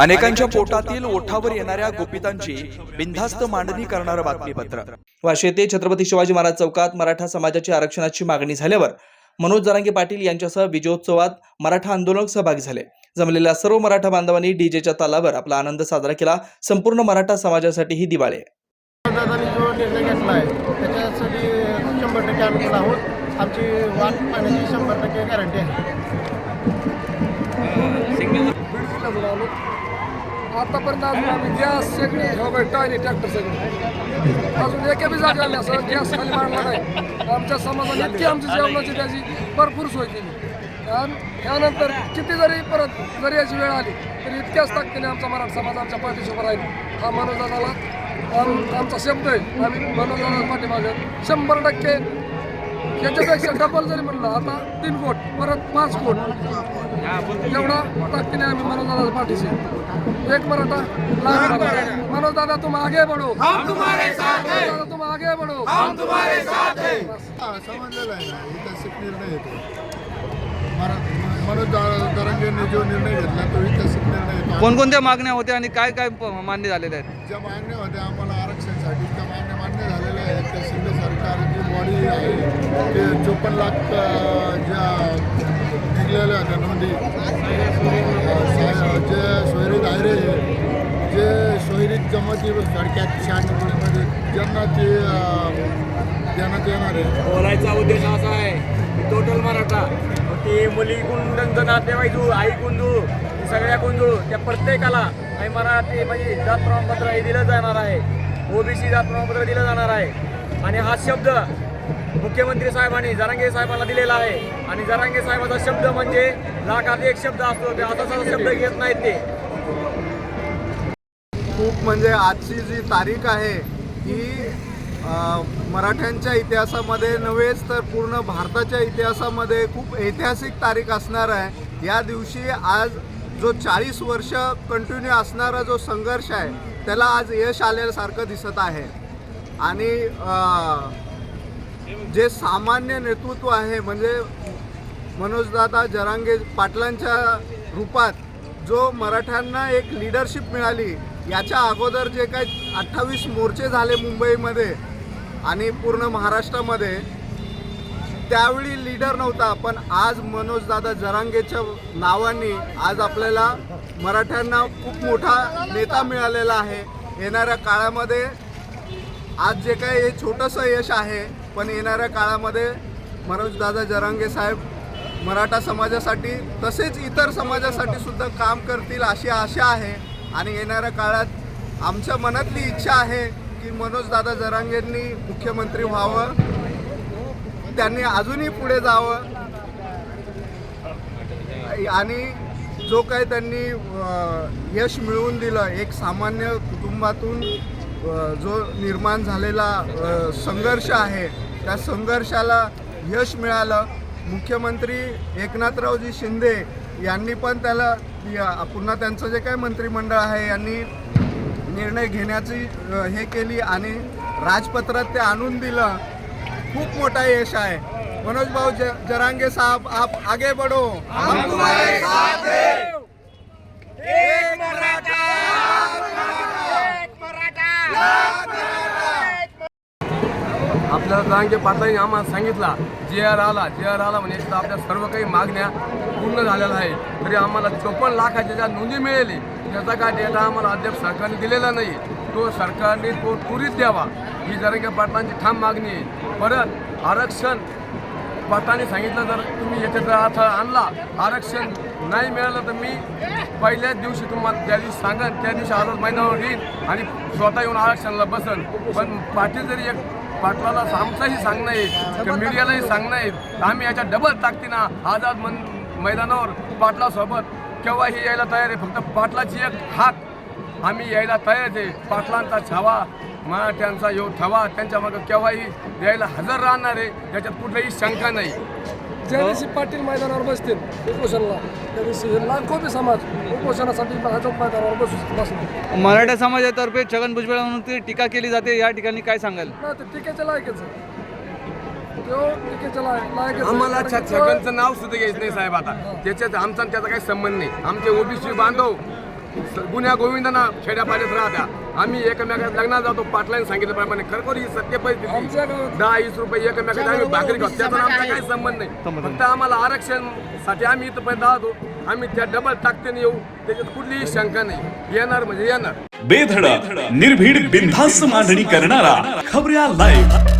अनेकांच्या पोटातील ओठावर येणाऱ्या गोपितांची बिनधास्त मांडणी करणारं बातमीपत्र. वाशी येथे छत्रपती शिवाजी महाराज चौकात मराठा समाजाची आरक्षणाची मागणी झाल्यावर मनोज जरांगे पाटील यांच्यासह विजयोत्सवात मराठा आंदोलक सहभागी झाले. जमलेल्या सर्व मराठा बांधवांनी डीजेच्या तालावर आपला आनंद साजरा केला. संपूर्ण मराठा समाजासाठी ही दिवाळी आहे. आमची वाट शंभर टक्के गॅरंटी आतापर्यंत अजून आम्ही गॅस सगळे हो टायरी ट्रॅक्टर सगळे. अजून एक बी जागा आल्या असं गॅस खाली मांडला नाही. आमच्या समाजाने इतकी आमची जेवणाची त्याची भरपूर सोय केली. आणि त्यानंतर किती जरी परत जरी याची वेळ आली तरी इतक्याच ताकदीने आमचा मराठा समाज आमच्या पाठीशी उभा राहील. हा मनोजाला आम- आमचा शब्द आहे. आम्ही मनोजाला पाठीमागे. शंभर टक्के याच्यापेक्षा डबल जरी म्हणलं आता तीन कोट परत पाच कोट. एवढा ताकदीने आम्ही मनोज पाठीशी. एक मराठा. मनोज दादा तुम आगे बढ़ो. हम तुम्हारे साथ हैं. दादा तुम आगे बढ़ो. हम तुम्हारे साथ समजलेलं आहे ना निर्णय येतो मनोज दा- दरंगेंनी जो निर्णय घेतला तो निर्णय कोणकोणत्या मागण्या होत्या आणि काय काय मान्य झालेल्या आहेत? ज्या मागण्या होत्या आम्हाला आरक्षणासाठी त्या मागण्या मान्य झालेल्या आहेत. त्या शिंदे सरकार जी बॉडी आहे. ते चोपन्न लाख ज्या निघलेल्या होत्या नोंदी जे सोयरी दायरे जे सोयरीत जमाती सडक्यात शहाण्णवमध्ये ज्यांना ते देण्यात येणार आहे. बोलायचा उद्देश असा आहे की मुली कुंडंचं नातेवाईकू आई कुंदू सगळ्या कुंदू त्या प्रत्येकाला आणि मराठी म्हणजे जात प्रमाणपत्र हे दिलं जाणार आहे. ओबीसी जात प्रमाणपत्र दिलं जाणार आहे. आणि हा शब्द मुख्यमंत्री साहेबांनी जरांगे साहेबांना दिलेला आहे. आणि जरांगे साहेबाचा शब्द म्हणजे लाखात एक शब्द असतो ते असाच शब्द घेत नाहीत ते. खूप म्हणजे आजची जी तारीख आहे ही मराठ्यांच्या इतिहासामध्ये नव्हेच तर पूर्ण भारताच्या इतिहासामध्ये खूप ऐतिहासिक तारीख असणार आहे. या दिवशी आज जो चाळीस वर्ष कंटिन्यू असणारा जो संघर्ष आहे त्याला आज यश आल्यासारखं दिसत आहे. आणि जे सामान्य नेतृत्व आहे म्हणजे मनोजदादा जरांगे पाटलांच्या रूपात जो मराठ्यांना एक लिडरशिप मिळाली याच्या अगोदर जे काही अठ्ठावीस मोर्चे झाले मुंबईमध्ये आणि पूर्ण महाराष्ट्रामध्ये त्यावेळी लीडर नव्हता पण आज मनोजदादा जरांगेच्या नावाने आज आपल्याला मराठ्यांना खूप मोठा नेता मिळालेला आहे. येणाऱ्या काळामध्ये आज जे काही हे छोटंसं यश आहे पण येणाऱ्या काळामध्ये मनोजदादा जरांगे साहेब मराठा समाजासाठी तसेच इतर समाजासाठी सुद्धा काम करतील अशी आशा आहे. आणि येणाऱ्या काळात आमच्या मनातली इच्छा आहे की मनोजदादा जरांगेंनी मुख्यमंत्री व्हावं. त्यांनी अजूनही पुढे जावं. आणि जो काही त्यांनी यश मिळवून दिलं एक सामान्य कुटुंबातून जो निर्माण झालेला संघर्ष आहे त्या संघर्षाला यश मिळालं. मुख्यमंत्री एकनाथरावजी शिंदे यांनी पण त्याला पुन्हा त्यांचं जे काही मंत्रिमंडळ आहे यांनी निर्णय घेण्याची हे केली आणि राजपत्रात ते आणून दिलं. खूप मोठा यश आहे. मनोज भाऊ ज, जरांगे साहब आप आगे बढ़ो हम तुम्हारे साथ हैं एक मराठा आपल्याला पाटलांनी आम्हाला सांगितला. जे आर आला. जे आर आला म्हणजे आपल्या सर्व काही मागण्या पूर्ण झालेल्या आहे तरी आम्हाला चोपन्न लाखाच्या ज्या नोंदी मिळाली त्याचा काय डेटा आम्हाला अद्याप सरकारने दिलेला नाही. तो सरकारने तो त्वरित द्यावा. ही जरंगे पाटलांची ठाम मागणी आहे. परत आरक्षण पाटलांनी सांगितलं जर तुम्ही एकत्र अर्थ आणला आरक्षण नाही मिळालं तर मी पहिल्याच दिवशी तुम्हाला त्या दिवशी सांगन त्या दिवशी आरोप महिन्यावर येईन आणि स्वतः येऊन आरक्षणाला बसन. पण पाटील जरी एक पाटलाला आमचंही सांगणं आहे की मीडियालाही सांगणं आहे. आम्ही याच्या डबल ताकदीनं आझाद मन मैदानावर पाटलासोबत केव्हाही यायला तयार आहे. फक्त पाटलाची एक हात आम्ही यायला तयार आहे. पाटलांचा छावा मराठ्यांचा योग ठवा. त्यांच्या मागं केव्हाही यायला हजर राहणार आहे. याच्यात कुठलीही शंका नाही. ज्या दिवशी पाटील मैदानावर बसतील उपोषणला त्या दिवशी लाखो बी समाज उपोषणासाठी भाजप मैदानावर बसू बसणार. मराठा समाजातर्फे छगन भुजबळांवरती टीका केली जाते या ठिकाणी काय सांगाल? नाही ते टीकेच्या लायकीच तो आम्हाला छगनचं नाव सुद्धा घ्यायचं नाही साहेब आता. त्याच्यात आमचा आणि त्याचा काही संबंध नाही. आमचे ओबीसी बांधव गुन्ह्या गोविंदांना खेड्यापाड्यात राहत्या. आम्ही एकमेकात लग्नात जातो पाटलांनी सांगितल्याप्रमाणे. खरोखर ही सत्य परिस्थिती. दहा वीस रुपये एकमेकात आम्ही भाकरी खातो त्याचा आमचा काही संबंध नाही. फक्त आम्हाला आरक्षणसाठी आम्ही इथं राहतो आम्ही त्या डबल टाकतेने येऊ. त्याच्यात कुठलीही शंका नाही. येणार म्हणजे येणार. बेधडक निर्भीड बिनधास्त मांडणी करणारा खबऱ्या लाईव्ह